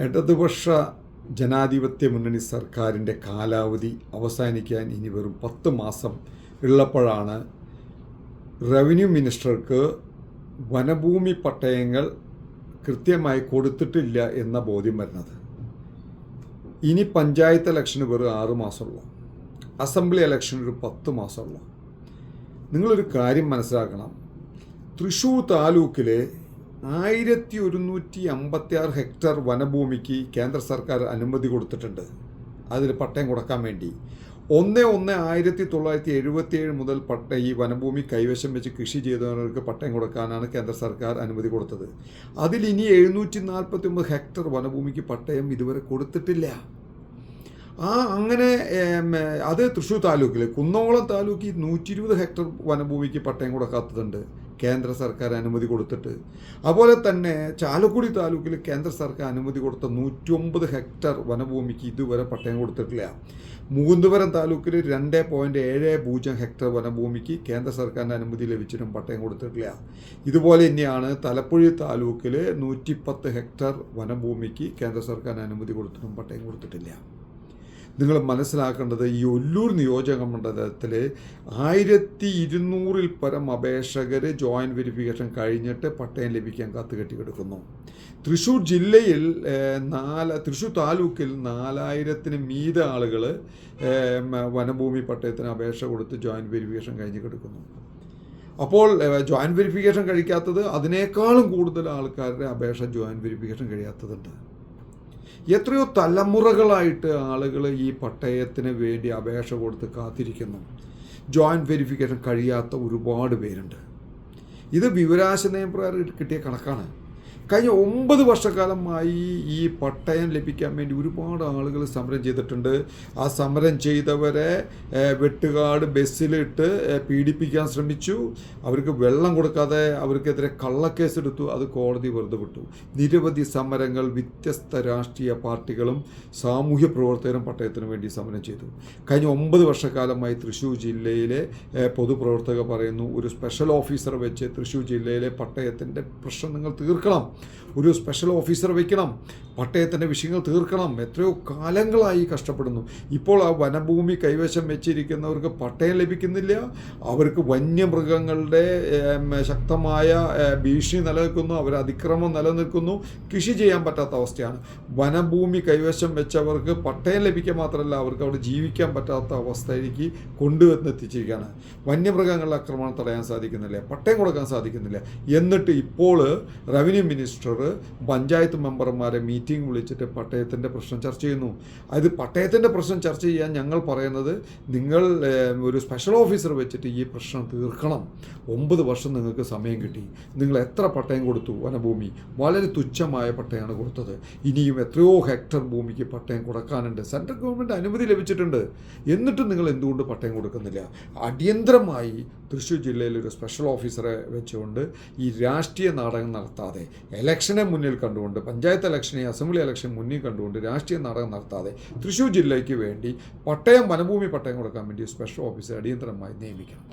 ഇടതുപക്ഷ ജനാധിപത്യ മുന്നണി സർക്കാരിന്റെ കാലാവധി അവസാനിക്കാൻ ഇനി വെറും പത്ത് മാസം ഉള്ളപ്പോഴാണ് റവന്യൂ മിനിസ്റ്റർക്ക് വനഭൂമി പട്ടയങ്ങൾ കൃത്യമായി കൊടുത്തിട്ടില്ല എന്ന ബോധ്യം വരുന്നത്. ഇനി പഞ്ചായത്ത് ഇലക്ഷന് വെറും ആറ് മാസമുള്ളൂ. അസംബ്ലി ഇലക്ഷന് ഒരു പത്ത് മാസമുള്ളൂ. നിങ്ങളൊരു കാര്യം മനസ്സിലാക്കണം. തൃശ്ശൂർ താലൂക്കിലെ ആയിരത്തി ഒരുന്നൂറ്റി അമ്പത്തി ആറ് ഹെക്ടർ വനഭൂമിക്ക് കേന്ദ്ര സർക്കാർ അനുമതി കൊടുത്തിട്ടുണ്ട്. അതിൽ പട്ടയം കൊടുക്കാൻ വേണ്ടി. ഒന്ന് ഒന്ന് ആയിരത്തി തൊള്ളായിരത്തി എഴുപത്തി ഏഴ് മുതൽ പട്ട ഈ വനഭൂമി കൈവശം വെച്ച് കൃഷി ചെയ്തവർക്ക് പട്ടയം കൊടുക്കാനാണ് കേന്ദ്ര സർക്കാർ അനുമതി കൊടുത്തത്. അതിൽ ഇനി എഴുന്നൂറ്റി നാൽപ്പത്തി ഒമ്പത് ഹെക്ടർ വനഭൂമിക്ക് പട്ടയം ഇതുവരെ കൊടുത്തിട്ടില്ല. ആ അങ്ങനെ അത് തൃശ്ശൂർ താലൂക്കിൽ കുന്നോളം താലൂക്കിൽ നൂറ്റി ഇരുപത് ഹെക്ടർ വനഭൂമിക്ക് പട്ടയം കൊടുക്കാത്തതുണ്ട്. കേന്ദ്ര സർക്കാർ അനുമതി കൊടുത്തിട്ട്. അതുപോലെ തന്നെ ചാലക്കുടി താലൂക്കിൽ കേന്ദ്ര സർക്കാർ അനുമതി കൊടുത്ത നൂറ്റൊമ്പത് ഹെക്ടർ വനഭൂമിക്ക് ഇതുവരെ പട്ടയം കൊടുത്തിട്ടില്ല. മുകുന്ദപുരം താലൂക്കിൽ രണ്ട് പോയിന്റ് ഏഴ് പൂജ്യം ഹെക്ടർ വനഭൂമിക്ക് കേന്ദ്ര സർക്കാരിന്റെ അനുമതി ലഭിച്ചിട്ടും പട്ടയം കൊടുത്തിട്ടില്ല. ഇതുപോലെ തന്നെയാണ് തലപ്പുഴ താലൂക്കിൽ നൂറ്റിപ്പത്ത് ഹെക്ടർ വനഭൂമിക്ക് കേന്ദ്ര സർക്കാരിന് അനുമതി കൊടുത്തിട്ടും പട്ടയം കൊടുത്തിട്ടില്ല. നിങ്ങൾ മനസ്സിലാക്കേണ്ടത് ഈ ഒല്ലൂർ നിയോജക മണ്ഡലത്തിൽ ആയിരത്തി ഇരുന്നൂറിൽ പരം അപേക്ഷകർ ജോയിന്റ് വെരിഫിക്കേഷൻ കഴിഞ്ഞിട്ട് പട്ടയം ലഭിക്കാൻ കാത്തു കെട്ടിക്കിടക്കുന്നു തൃശ്ശൂർ ജില്ലയിൽ നാല് തൃശ്ശൂർ താലൂക്കിൽ നാലായിരത്തിന് മീത ആളുകൾ വനഭൂമി പട്ടയത്തിന് അപേക്ഷ കൊടുത്ത് ജോയിന്റ് വെരിഫിക്കേഷൻ കഴിഞ്ഞ് കിടക്കുന്നു അപ്പോൾ ജോയിന്റ് വെരിഫിക്കേഷൻ കഴിക്കാത്തത് അതിനേക്കാളും കൂടുതൽ ആൾക്കാരുടെ അപേക്ഷ ജോയിന്റ് വെരിഫിക്കേഷൻ കഴിയാത്തതുണ്ട്. എത്രയോ തലമുറകളായിട്ട് ആളുകൾ ഈ പട്ടയത്തിന് വേണ്ടി അപേക്ഷ കൊടുത്ത് കാത്തിരിക്കുന്നു. ജോയിന്റ് വെരിഫിക്കേഷൻ കഴിയാത്ത ഒരുപാട് പേരുണ്ട്. ഇത് വിവരാശ നിയമപ്രകാരം കിട്ടിയ കണക്കാണ്. കഴിഞ്ഞ ഒമ്പത് വർഷക്കാലമായി ഈ പട്ടയം ലഭിക്കാൻ വേണ്ടി ഒരുപാട് ആളുകൾ സമരം ചെയ്തിട്ടുണ്ട്. ആ സമരം ചെയ്തവരെ വെട്ടുകാട് ബസ്സിലിട്ട് പീഡിപ്പിക്കാൻ ശ്രമിച്ചു. അവർക്ക് വെള്ളം കൊടുക്കാതെ അവർക്കെതിരെ കള്ളക്കേസ് എടുത്തു അത് കോടതി വെറുതെ വിട്ടു. നിരവധി സമരങ്ങൾ വ്യത്യസ്ത രാഷ്ട്രീയ പാർട്ടികളും സാമൂഹ്യ പ്രവർത്തകരും പട്ടയത്തിനു വേണ്ടി സമരം ചെയ്തു. കഴിഞ്ഞ ഒമ്പത് വർഷക്കാലമായി തൃശ്ശൂർ ജില്ലയിലെ പൊതുപ്രവർത്തകർ പറയുന്നു ഒരു സ്പെഷ്യൽ ഓഫീസർ വെച്ച് തൃശ്ശൂർ ജില്ലയിലെ പട്ടയത്തിന്റെ പ്രശ്നങ്ങൾ നിങ്ങൾ തീർക്കണം. ഒരു സ്പെഷ്യൽ ഓഫീസർ വയ്ക്കണം. പട്ടയത്തിന്റെ വിഷയങ്ങൾ തീർക്കണം. എത്രയോ കാലങ്ങളായി കഷ്ടപ്പെടുന്നു. ഇപ്പോൾ ആ വനഭൂമി കൈവശം വെച്ചിരിക്കുന്നവർക്ക് പട്ടയം ലഭിക്കുന്നില്ല. അവർക്ക് വന്യമൃഗങ്ങളുടെ ശക്തമായ ഭീഷണി നിലനിൽക്കുന്നു. അവർ അതിക്രമം നിലനിൽക്കുന്നു. കൃഷി ചെയ്യാൻ പറ്റാത്ത അവസ്ഥയാണ്. വനഭൂമി കൈവശം വെച്ചവർക്ക് പട്ടയം ലഭിക്കുക മാത്രമല്ല അവർക്ക് അവിടെ ജീവിക്കാൻ പറ്റാത്ത അവസ്ഥയിലേക്ക് കൊണ്ടുവന്നെത്തിച്ചിരിക്കുകയാണ് വന്യമൃഗങ്ങളുടെ ആക്രമണം തടയാൻ സാധിക്കുന്നില്ല. പട്ടയം കൊടുക്കാൻ സാധിക്കുന്നില്ല. എന്നിട്ട് ഇപ്പോൾ റവന്യൂ മിനിസ്റ്റർ പഞ്ചായത്ത് മെമ്പർമാരെ മീറ്റിംഗ് വിളിച്ചിട്ട് പട്ടയത്തിന്റെ പ്രശ്നം ചർച്ച ചെയ്യുന്നു. അതായത് പട്ടയത്തിന്റെ പ്രശ്നം ചർച്ച ചെയ്യാൻ ഞങ്ങൾ പറയുന്നത് നിങ്ങൾ ഒരു സ്പെഷ്യൽ ഓഫീസർ വെച്ചിട്ട് ഈ പ്രശ്നം തീർക്കണം. ഒമ്പത് വർഷം നിങ്ങൾക്ക് സമയം കിട്ടി. നിങ്ങൾ എത്ര പട്ടയം കൊടുത്തു വനഭൂമി? വളരെ തുച്ഛമായ പട്ടയമാണ് കൊടുത്തത്. ഇനിയും എത്രയോ ഹെക്ടർ ഭൂമിക്ക് പട്ടയം കൊടുക്കാനുണ്ട്. സെൻട്രൽ ഗവൺമെന്റ് അനുമതി ലഭിച്ചിട്ടുണ്ട്. എന്നിട്ടും നിങ്ങൾ എന്തുകൊണ്ട് പട്ടയം കൊടുക്കുന്നില്ല? അടിയന്തരമായി തൃശ്ശൂർ ജില്ലയിൽ ഒരു സ്പെഷ്യൽ ഓഫീസറെ വെച്ചുകൊണ്ട് ഈ രാഷ്ട്രീയ നാടകം നടത്താതെ ഇലക്ഷനെ മുന്നിൽ കണ്ടുകൊണ്ട് പഞ്ചായത്ത് ഇലക്ഷനെ അസംബ്ലി ഇലക്ഷൻ മുന്നിൽ കണ്ടുകൊണ്ട് രാഷ്ട്രീയ നാടകം നടത്താതെ തൃശ്ശൂർ ജില്ലയ്ക്ക് വേണ്ടി പട്ടയം വനഭൂമി പട്ടയം കൊടുക്കാൻ വേണ്ടി സ്പെഷ്യൽ ഓഫീസർ അടിയന്തരമായി നിയമിക്കണം.